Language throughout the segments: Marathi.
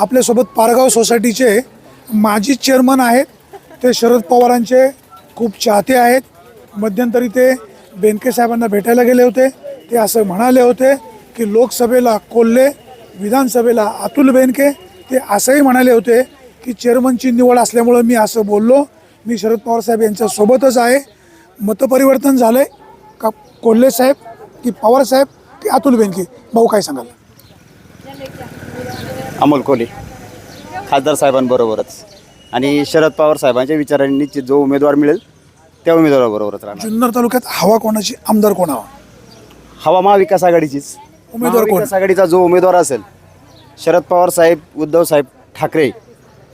आपल्यासोबत पारगाव सोसायटीचे माजी चेअरमन आहेत. ते शरद पवारांचे खूप चाहते आहेत. मध्यंतरी ते बेनके साहेबांना भेटायला गेले होते. ते असं म्हणाले होते की लोकसभेला कोल्हे विधानसभेला अतुल बेनके. ते असंही म्हणाले होते की चेअरमनची निवड असल्यामुळं मी असं बोललो. मी शरद पवार साहेब यांच्यासोबतच आहे. मतपरिवर्तन आहे का कोल्हे साहेब की पवार साहेब की अतुल बेनके? भाऊ काय सांगाल? अमोल कोले खासदार साहेबांबरोबरच. आणि शरद पवार साहेबांच्या विचारांनी जो उमेदवार मिळेल त्या उमेदवाराबरोबरच राहणार. जुन्नर तालुक्यात हवा कोणाची? आमदार कोण हवा? हवा महाविकास आघाडीचीच. उमेदवार कोण? महाविकास आघाडीचा जो उमेदवार असेल शरद पवार साहेब उद्धव साहेब ठाकरे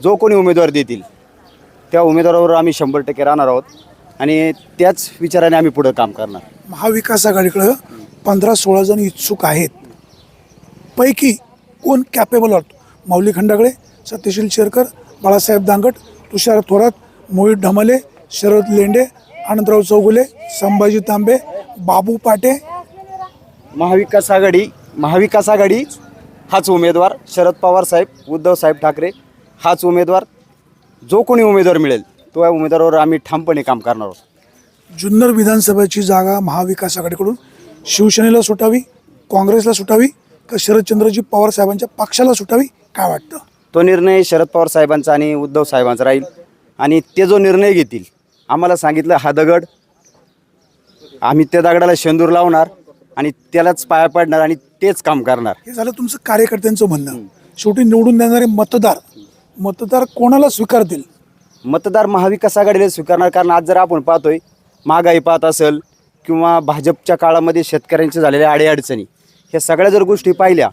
जो कोणी उमेदवार देतील त्या उमेदवारावर आम्ही शंभर टक्के राहणार आहोत. आणि त्याच विचाराने आम्ही पुढं काम करणार. महाविकास आघाडीकडं पंधरा सोळा जण इच्छुक आहेत. पैकी कोण कॅपेबल वाटतो माऊली खंडागळे सत्यशील शेरकर बाळासाहेब दांगट तुषार थोरात मोहित ढमाले शरद लेंडे आनंदराव चौगुले संभाजी तांबे बाबू पाटे. महाविकास आघाडी महाविकास आघाडी हाच उमेदवार शरद पवार साहेब उद्धव साहेब ठाकरे हाच उमेदवार. जो कोणी उमेदवार मिळेल तो या उमेदवारावर आम्ही ठामपणे काम करणार आहोत. जुन्नर विधानसभेची जागा महाविकास आघाडीकडून शिवसेनेला सुटावी काँग्रेसला सुटावी का शरदचंद्रजी पवार साहेबांच्या पक्षाला सुटावी काय वाटतं? तो निर्णय शरद पवार साहेबांचा आणि उद्धव साहेबांचा राहील. आणि ते जो निर्णय घेतील आम्हाला सांगितलं हा दगड. आम्ही त्या दगडाला शेंदूर लावणार आणि त्यालाच पाया पडणार आणि तेच काम करणार. हे झालं तुमचं कार्यकर्त्यांचं म्हणणं. शेवटी निवडून देणारे मतदार मतदार कोणाला स्वीकारतील? मतदार महाविकास आघाडीला स्वीकारणार कारण आज जर आपण पाहतोय महागाई पाहत असेल किंवा भाजपच्या काळामध्ये शेतकऱ्यांच्या झालेल्या अडीअडचणी ह्या सगळ्या जर गोष्टी पाहिल्या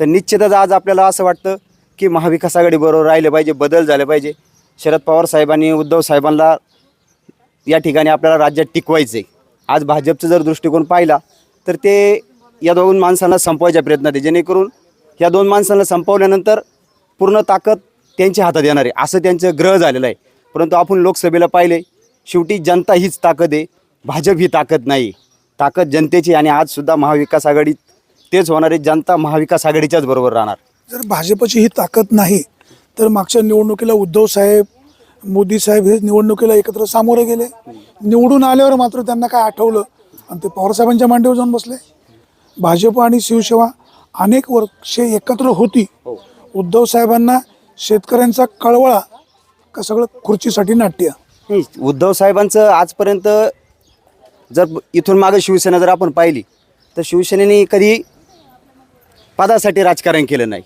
तर निश्चितच आज आपल्याला असं वाटतं की महाविकास आघाडीबरोबर राहिले पाहिजे बदल झाले पाहिजे. शरद पवार साहेबांनी उद्धव साहेबांना या ठिकाणी आपल्याला राज्यात टिकवायचं आहे आज भाजपचा जर दृष्टिकोन पाहिला तर ते या दोन माणसांना संपवायच्या प्रयत्नात आहे. जेणेकरून या दोन माणसांना संपवल्यानंतर पूर्ण ताकद त्यांच्या हातात येणार आहे. असं त्यांचं ग्रह झालेलं आहे. परंतु आपण लोकसभेला पाहिले शेवटी जनता हीच ताकद आहे. भाजप ही ताकद नाही. ताकद जनतेची आणि आजसुद्धा महाविकास आघाडीत तेच होणार आहे जनता महाविकास आघाडीच्याच बरोबर राहणार. जर भाजपची ही ताकद नाही तर मागच्या निवडणुकीला उद्धव साहेब मोदी साहेब हे निवडणुकीला एकत्र सामोरे गेले. निवडून आल्यावर मात्र त्यांना काय आठवलं? आणि ते पवारसाहेबांच्या मांडीवर जाऊन बसले. भाजप आणि शिवसेना अनेक वर्षे एकत्र होती. उद्धव साहेबांना शेतकऱ्यांचा कळवळा का सगळं खुर्चीसाठी नाट्य? उद्धव साहेबांचं आजपर्यंत जर इथून मागं शिवसेना जर आपण पाहिली तर शिवसेनेने कधी पदासाठी राजकारण केलं नाही.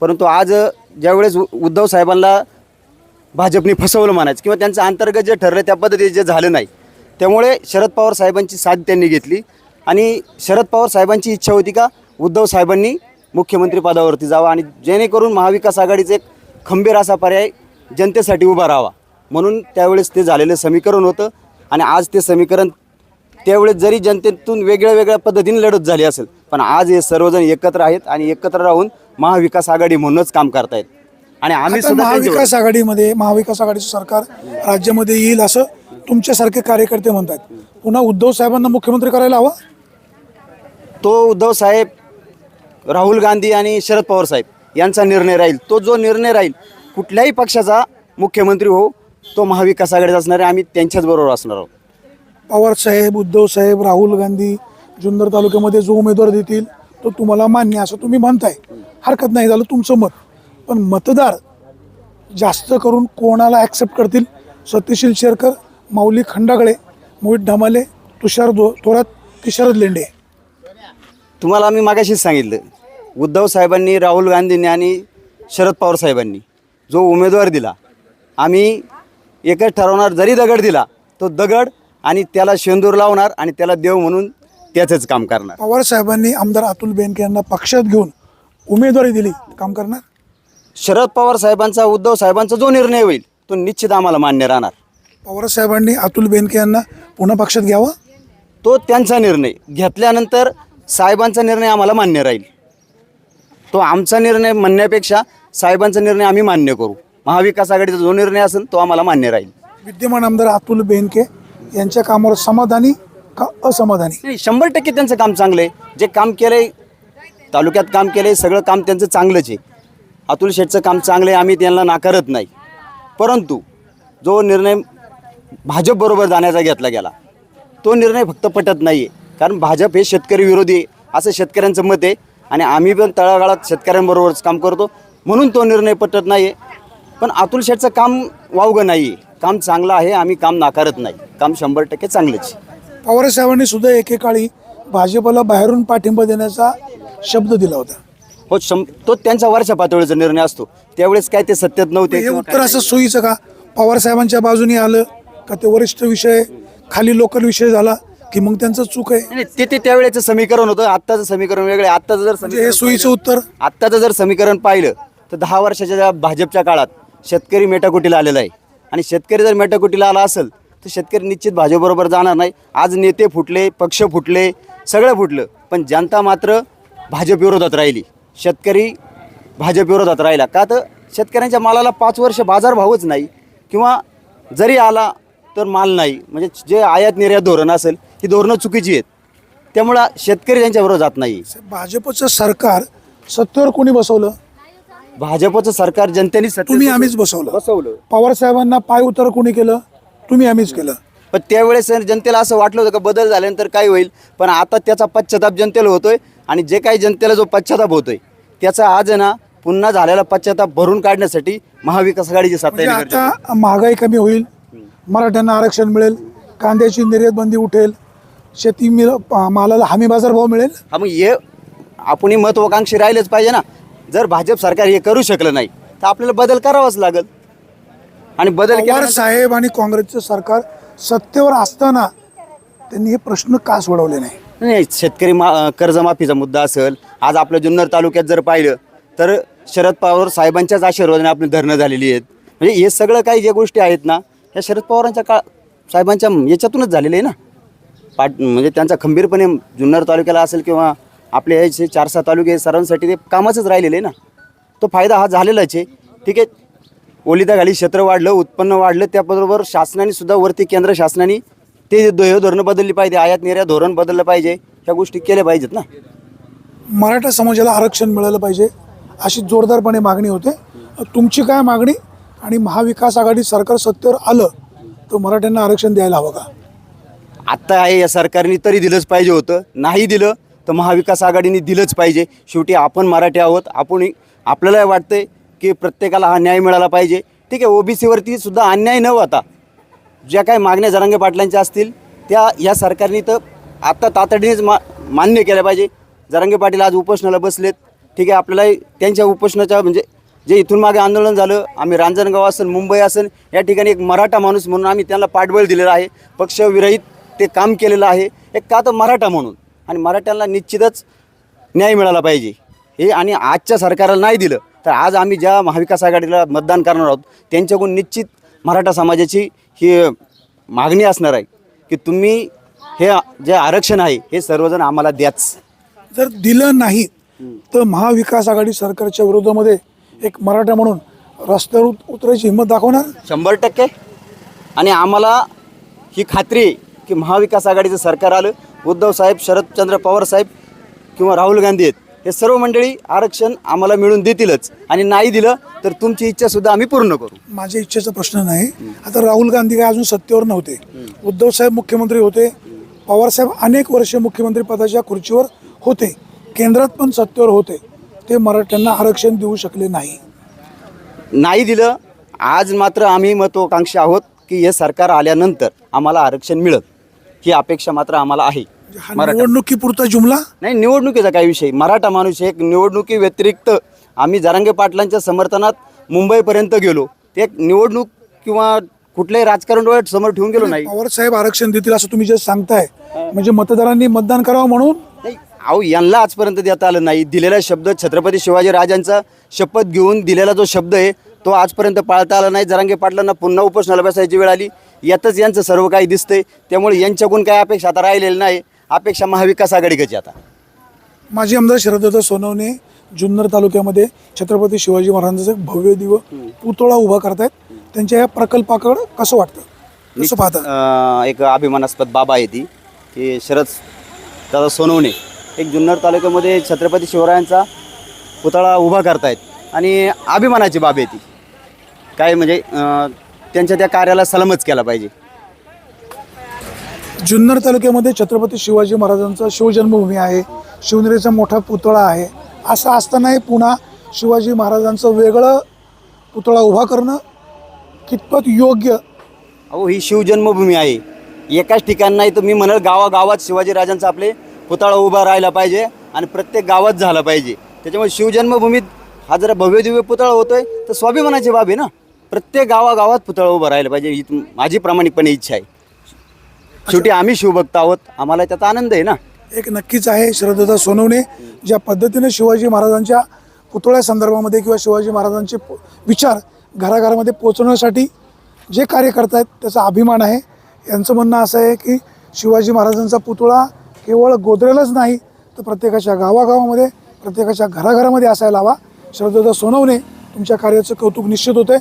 परंतु आज ज्यावेळेस उ- उद्धव साहेबांना भाजपने फसवलं म्हणायचं किंवा त्यांचं अंतर्गत जे ठरलं त्या पद्धतीने जे झालं नाही त्यामुळे शरद पवार साहेबांची साथ त्यांनी घेतली. आणि शरद पवार साहेबांची इच्छा होती का उद्धव साहेबांनी मुख्यमंत्री पदावरती जावं आणि जेणेकरून महाविकास आघाडीचा एक खंबीर असा पर्याय जनतेसाठी उभा राहावा. म्हणून त्यावेळेस ते झालेलं समीकरण होतं आणि आज ते समीकरण त्यावेळेस जरी जनतेतून वेगळ्या वेगळ्या पद्धतीने लढत झाली असेल पण आज हे सर्वजण एकत्र आहेत आणि एकत्र राहून महाविकास आघाडी म्हणूनच काम करतायत. आणि आम्ही सुद्धा महाविकास आघाडीमध्ये महाविकास आघाडीचं सरकार राज्यामध्ये येईल असं तुमच्यासारखे कार्यकर्ते म्हणतात पुन्हा उद्धव साहेबांना मुख्यमंत्री करायला हवं? तो उद्धव साहेब राहुल गांधी आणि शरद पवार साहेब यांचा निर्णय राहील. तो जो निर्णय राहील कुठल्याही पक्षाचा मुख्यमंत्री हो तो महाविकास आघाडीचा असणार आहे. आम्ही त्यांच्याच बरोबर असणार आहोत. पवार साहेब उद्धव साहेब राहुल गांधी जुन्नर तालुक्यामध्ये जो उमेदवार देतील तो तुम्हाला मान्य असं तुम्ही म्हणताय. हरकत नाही झालं तुमचं मत. पण मतदार जास्त करून कोणाला ॲक्सेप्ट करतील? सत्यशील शेरकर माऊली खंडागळे मोहित ढमाले तुषार दो थोरात की शरद लेंडे. तुम्हाला आम्ही मागाशीच सांगितलं. उद्धव साहेबांनी राहुल गांधींनी आणि शरद पवार साहेबांनी जो उमेदवार दिला आम्ही एकच ठरवणार जरी दगड दिला तो दगड आणि त्याला शेंदूर लावणार आणि त्याला देव म्हणून त्याचंच काम करणार. पवार साहेबांनी आमदार अतुल बेनके यांना पक्षात घेऊन उमेदवारी दिली. काम करणार? शरद पवार साहेबांचा उद्धव साहेबांचा जो निर्णय होईल तो निश्चित आम्हाला मान्य राहणार. पवार साहेबांनी अतुल बेनके यांना पुन्हा पक्षात घ्यावं? तो त्यांचा निर्णय. घेतल्यानंतर साहेबांचा निर्णय आम्हाला मान्य राहील. तो आमचा निर्णय म्हणण्यापेक्षा साहेबांचा निर्णय आम्ही मान्य करू. महाविकास आघाडीचा जो निर्णय असेल तो आम्हाला मान्य राहील. विद्यमान आमदार अतुल बेनके यांच्या कामावर समाधानी का असमाधानी? नाही शंभर टक्के त्यांचं काम चांगलं आहे. जे काम केलं आहे तालुक्यात काम केलं आहे सगळं काम त्यांचं चांगलंच आहे. अतुल शेठचं काम चांगलं आहे आम्ही त्यांना नाकारत नाही. परंतु जो निर्णय भाजपबरोबर जाण्याचा घेतला गेला तो निर्णय फक्त पटत नाही आहे कारण भाजप हे शेतकरी विरोधी आहे असं शेतकऱ्यांचं मत आहे. आणि आम्ही पण तळागाळात शेतकऱ्यांबरोबरच काम करतो म्हणून तो निर्णय पटत नाही आहे पण अतुल शेठचं काम वावगं नाही आहे काम चांगलं आहे आम्ही काम नाकारत नाही. काम शंभर टक्के चांगलंच आहे. पवार साहेबांनी सुद्धा एकेकाळी भाजपला बाहेरून पाठिंबा देण्याचा शब्द दिला होता. हो शं तो त्यांच्या वरच्या पातळीचा निर्णय असतो. त्यावेळेस काय ते सत्यात नव्हते हे किंवा उत्तर असं सोयीचं का? पवार साहेबांच्या बाजूने आलं का ते वरिष्ठ विषय खाली लोकल विषय झाला की मग त्यांचं चूक आहे? नाही, ते ते त्यावेळेचं समीकरण होतं. आत्ताचं समीकरण वेगळे आत्ताचं जर म्हणजे हे समीकरण सोयीचं उत्तर? आत्ताचं जर समीकरण पाहिलं तर दहा वर्षाच्या ज्या भाजपच्या काळात शेतकरी मेटाकुटीला आलेला आहे. आणि शेतकरी जर मेटाकुटीला आला असेल तर शेतकरी निश्चित भाजपबरोबर जाणार नाही. आज नेते फुटले पक्ष फुटले सगळं फुटलं. पण जनता मात्र भाजप विरोधात राहिली. शेतकरी भाजप विरोधात राहिला. का तर शेतकऱ्यांच्या मालाला पाच वर्ष बाजारभावच नाही. किंवा जरी आला तर माल नाही. म्हणजे जे आयात निर्यात धोरण असेल ही धोरणं चुकीची आहेत. त्यामुळं शेतकरी त्यांच्याबरोबर जात नाही. भाजपचं सरकार सत्तेवर कोणी बसवलं? भाजपचं सरकार जनतेने सत्तेत तुम्ही आम्हीच बसवलं. बसवलं. पवार साहेबांना पाय उतर कोणी केलं? तुम्ही आम्हीच केलं. पण त्यावेळेस जनतेला असं वाटलं होतं का बदल झाल्यानंतर काय होईल? पण आता त्याचा पश्चाताप जनतेला होतोय आणि जे काही जनतेला जो पश्चाताप होतोय त्याचा आज ना पुन्हा झालेला पश्चाताप भरून काढण्यासाठी महाविकास आघाडीची सत्ता म्हणजे येणं गरजेचं आहे. आता महागाई कमी होईल मराठ्यांना आरक्षण मिळेल कांद्याची निर्यात बंदी उठेल शेती मिळ मालाला हमी बाजार भाव मिळेल. हा मग हे आपणही महत्वाकांक्षी राहिलेच पाहिजे ना. जर भाजप सरकार हे करू शकलं नाही तर आपल्याला बदल करावाच लागेल. आणि बदल पवार केल्यानंतर- साहेब आणि काँग्रेसचं सरकार सत्तेवर असताना त्यांनी हे प्रश्न का सोडवले नाही? नाही शेतकरी मा अं, कर्जमाफीचा मुद्दा असेल आज आपल्या जुन्नर तालुक्यात जर पाहिलं तर शरद पवार साहेबांच्याच आशीर्वादाने आपली धरणं झालेली आहेत. म्हणजे हे सगळं काही ज्या गोष्टी आहेत ना ह्या शरद पवारांच्या काळ साहेबांच्या याच्यातूनच झालेलं आहे ना. पाट म्हणजे त्यांचा खंबीरपणे जुन्नर तालुक्याला असेल किंवा आपले हे चार सहा तालुके सर्वांसाठी ते कामाचंच राहिलेलं आहे ना. तो फायदा हा झालेलाच आहे. ठीक आहे. ओलिताखाली क्षेत्र वाढलं उत्पन्न वाढलं त्याबरोबर शासनाने सुद्धा वरती केंद्र शासनाने ते हे धोरणं बदलली पाहिजे आयात निर्यात धोरण बदललं पाहिजे ह्या गोष्टी केल्या पाहिजेत ना. मराठा समाजाला आरक्षण मिळालं पाहिजे अशी जोरदारपणे मागणी होते. तुमची काय मागणी? आणि महाविकास आघाडी सरकार सत्तेवर आलं तर मराठ्यांना आरक्षण द्यायला हवं का? आत्ता आहे या सरकारने तरी दिलंच पाहिजे होतं नाही दिलं तर महाविकास आघाडीने दिलंच पाहिजे. शेवटी आपण मराठी आहोत. आपण आपल्याला वाटतं की प्रत्येकाला हा न्याय मिळाला पाहिजे. ठीक आहे ओबीसीवरती सुद्धा अन्याय न होता ज्या काही मागण्या जरांगे पाटलांच्या असतील त्या या सरकारने तर आत्ता तातडीनेच मा मान्य केल्या पाहिजे. जरांगे पाटील आज उपोषणाला बसलेत. ठीक आहे आपल्याला त्यांच्या उपोषणाच्या म्हणजे जे इथून मागे आंदोलन झालं आम्ही रांजणगाव असेल मुंबई असेल या ठिकाणी एक मराठा माणूस म्हणून आम्ही त्यांना पाठबळ दिलेलं आहे. पक्षविरहित ते काम केलेलं आहे. एक का तर मराठा म्हणून. आणि मराठ्यांना निश्चितच न्याय मिळाला पाहिजे. हे आणि आजच्या सरकारला नाही दिलं तर आज आम्ही ज्या महाविकास आघाडीला मतदान करणार आहोत त्यांच्याकडून निश्चित मराठा समाजाची ही मागणी असणार आहे की तुम्ही हे जे आरक्षण आहे हे सर्वजण आम्हाला द्याच. जर दिलं नाही तर महाविकास आघाडी सरकारच्या विरोधामध्ये एक मराठा म्हणून रस्त्यावर उत- उतरायची हिंमत दाखवणार शंभर टक्के. आणि आम्हाला ही खात्री आहे की महाविकास आघाडीचं सरकार आलं उद्धव साहेब शरदचंद्र पवार साहेब किंवा राहुल गांधी आहेत हे सर्व मंडळी आरक्षण आम्हाला मिळून देतीलच आणि नाही दिलं तर तुमची इच्छासुद्धा आम्ही पूर्ण करू. माझ्या इच्छेचा प्रश्न नाही. आता राहुल गांधी काय अजून सत्तेवर नव्हते. उद्धव साहेब मुख्यमंत्री होते. पवार साहेब अनेक वर्षे मुख्यमंत्री पदाच्या खुर्चीवर होते. केंद्रात पण सत्तेवर होते. ते मराठ्यांना आरक्षण देऊ शकले नाही. नाही दिलं. आज मात्र आम्ही महत्वाकांक्षी आहोत की हे सरकार आल्यानंतर आम्हाला आरक्षण मिळत ही अपेक्षा मात्र आम्हाला आहे. हा मराठा निवडणुकीपुरता जुमला? नाही निवडणुकीचा काही विषय. मराठा माणूस एक निवडणुकी व्यतिरिक्त आम्ही जरांगे पाटलांच्या समर्थनात मुंबईपर्यंत गेलो. ते एक निवडणूक किंवा कुठल्याही राजकारण डोळ्यात समोर ठेवून गेलो नाही. पवार साहेब आरक्षण देतील असं तुम्ही जे सांगताय म्हणजे मतदारांनी मतदान करावं म्हणून? नाही अहो यांना आजपर्यंत देता आलं नाही. दिलेला शब्द छत्रपती शिवाजी राजांचा शपथ घेऊन दिलेला जो शब्द आहे तो आजपर्यंत पाळता आला नाही. जरांगे पाटलांना पुन्हा उपोषणाला बसायची वेळ आली. यातच यांचं सर्व काही दिसतंय. त्यामुळे यांच्याकडून काय अपेक्षा आता राहिलेली नाही. अपेक्षा महाविकास आघाडीकडची आता. माजी आमदार शरदत्त सोनवणे जुन्नर तालुक्यामध्ये छत्रपती शिवाजी महाराजांचा एक भव्य दिव पुतळा उभा करतायत. त्यांच्या या प्रकल्पाकडं कसं वाटतं? कसं पाहता? एक अभिमानास्पद बाबा आहे ती की शरद दादा सोनवणे एक जुन्नर तालुक्यामध्ये छत्रपती शिवरायांचा पुतळा उभा करतायत. आणि अभिमानाची बाब आहे ती. काय म्हणजे त्यांच्या त्या कार्याला सलामच केला पाहिजे. जुन्नर तालुक्यामध्ये छत्रपती शिवाजी महाराजांचा शिवजन्मभूमी आहे शिवनेरीचा मोठा पुतळा आहे. असं असतानाही पुन्हा शिवाजी महाराजांचं वेगळं पुतळा उभा करणं कितपत योग्य? अहो ही शिवजन्मभूमी आहे. एकाच ठिकाण नाही तर मी म्हणेल गावागावात शिवाजीराजांचा आपले पुतळा उभा राहायला पाहिजे आणि प्रत्येक गावात झाला पाहिजे. त्याच्यामुळे शिवजन्मभूमीत हा जरा भव्यदिव्य पुतळा होतोय तर स्वाभिमानाची बाब आहे ना. प्रत्येक गावागावात पुतळा उभा राहायला पाहिजे ही माझी प्रामाणिकपणे इच्छा आहे. शेवटी आम्ही शिवभक्त आहोत आम्हाला त्याचा आनंद आहे ना? एक नक्कीच आहे शरदत्ता सोनवणे ज्या पद्धतीने शिवाजी महाराजांच्या पुतळ्या संदर्भामध्ये किंवा शिवाजी महाराजांचे प- विचार घराघरामध्ये पोचवण्यासाठी जे कार्य करतायत त्याचा अभिमान आहे. यांचं म्हणणं असं आहे की शिवाजी महाराजांचा पुतळा केवळ गोदरेलाच नाही तर प्रत्येकाच्या गावागावामध्ये प्रत्येकाच्या घराघरामध्ये असायला हवा. शरदत्ता सोनवणे तुमच्या कार्याचं कौतुक निश्चित होते